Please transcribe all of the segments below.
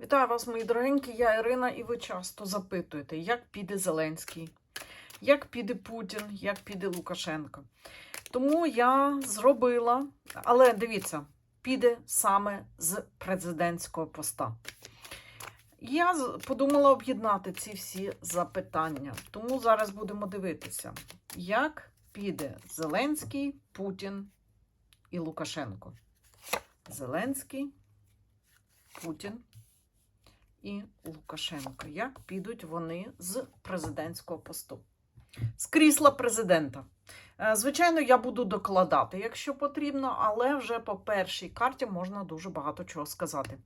Вітаю вас, мої дорогенькі, я Ірина, і ви часто запитуєте, як піде Зеленський, як піде Путін, як піде Лукашенко. Тому я зробила, але дивіться, піде саме з президентського поста. Я подумала об'єднати ці всі запитання. Тому зараз будемо дивитися, як піде Зеленський, Путін і Лукашенко. Зеленський, Путін і Лукашенко. Як підуть вони з президентського посту? З крісла президента. Е, Звичайно, я буду докладати, якщо потрібно, але вже по першій карті можна дуже багато чого сказати.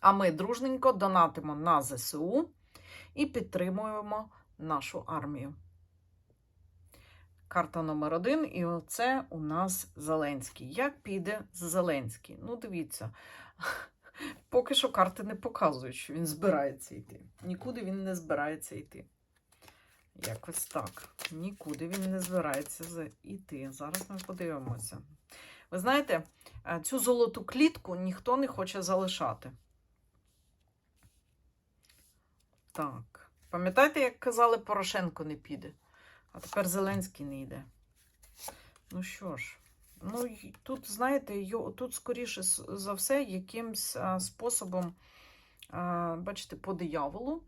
А ми дружненько донатимо на ЗСУ і підтримуємо нашу армію. Карта номер один, і оце у нас Зеленський. Як піде Зеленський? Ну, дивіться, поки що карти не показують, що він збирається йти. Нікуди він не збирається йти. Якось так. Нікуди він не збирається йти. Зараз ми подивимося. Ви знаєте, е, цю золоту клітку ніхто не хоче залишати. Так. Пам'ятаєте, як казали, Порошенко не піде, а тепер Зеленський не йде. Ну що ж, ну тут, знаєте, тут, скоріше за все, якимсь способом, бачите, по дияволу,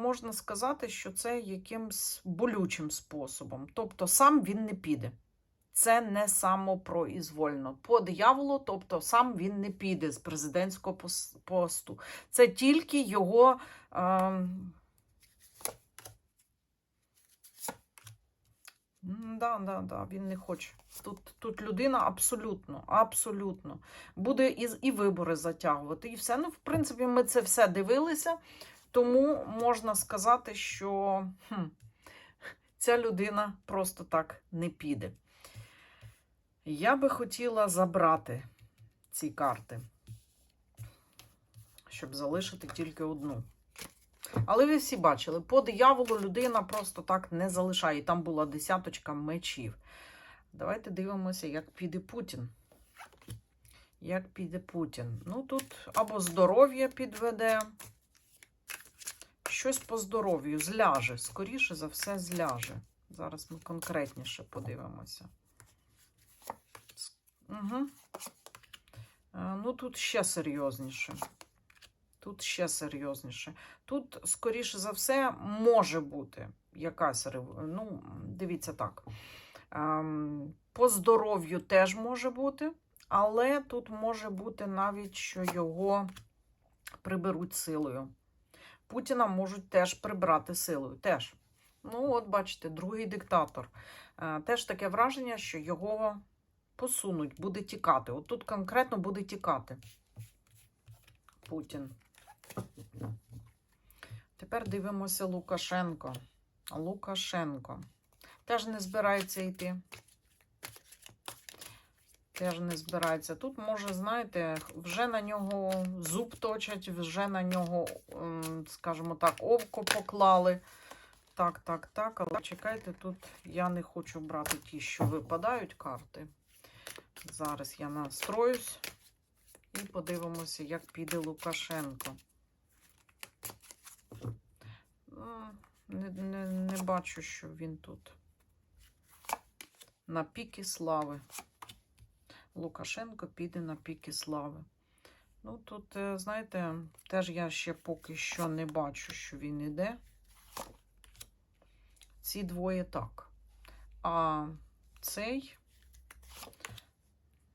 можна сказати, що це якимсь болючим способом. Тобто сам він не піде. Це не самопроізвольно. По дияволу, тобто сам він не піде з президентського посту. Це тільки його. Да, да, да, він не хоче. Тут, тут людина абсолютно, абсолютно буде і, і вибори затягувати, і все. Ну, в принципі, ми це все дивилися, тому можна сказати, що хм, ця людина просто так не піде. Я би хотіла забрати ці карти, щоб залишити тільки одну. Але ви всі бачили, по дияволу людина просто так не залишає. Там була десяточка мечів. Давайте дивимося, як піде Путін. Як піде Путін? Ну, тут або здоров'я підведе, щось по здоров'ю зляже. Скоріше за все, зляже. Зараз ми конкретніше подивимося. Угу. Ну, тут ще серйозніше. Тут ще серйозніше. Тут, скоріше за все, може бути якась Ну, дивіться так. Ем, По здоров'ю теж може бути, але тут може бути навіть, що його приберуть силою. Путіна можуть теж прибрати силою. Теж. Ну, от бачите, другий диктатор. Е, Теж таке враження, що його посунуть, буде тікати. От тут конкретно буде тікати Путін. Тепер дивимося Лукашенко. Лукашенко. Теж не збирається йти. Теж не збирається. Тут, може, знаєте, вже на нього зуб точать, вже на нього, ем, скажімо так, око поклали. Так, так, так. Але чекайте, тут я не хочу брати ті, що випадають карти. Зараз я настроюсь і подивимося, як піде Лукашенко. Не, не, не бачу, що він тут. На піки слави. Лукашенко піде на піки слави. Ну, тут, е, знаєте, теж я ще поки що не бачу, що він іде. Ці двоє так. А цей,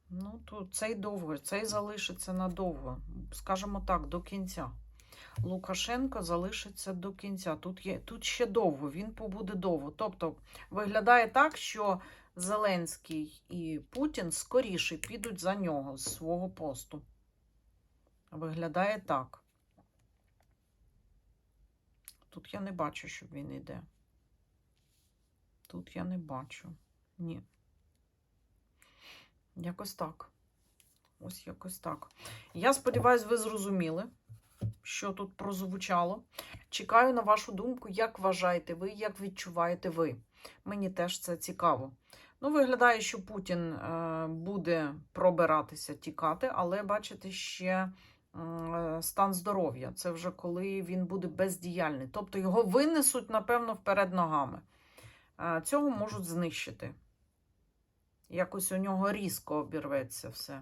ну, тут цей довго, цей залишиться надовго. Скажімо так, до кінця. Лукашенко залишиться до кінця. Тут, є, тут ще довго, він побуде довго. Тобто виглядає так, що Зеленський і Путін скоріше підуть за нього з свого посту. Виглядає так. Тут я не бачу, щоб він йде. Тут я не бачу. Ні. Якось так. Ось якось так. Я сподіваюся, ви зрозуміли що тут прозвучало. Чекаю на вашу думку, як вважаєте ви, як відчуваєте ви. Мені теж це цікаво. Ну, виглядає, що Путін е, буде пробиратися, тікати, але бачите, ще е, стан здоров'я. Це вже коли він буде бездіяльний. Тобто його винесуть, напевно, вперед ногами. Е, Цього можуть знищити. Якось у нього різко обірветься все.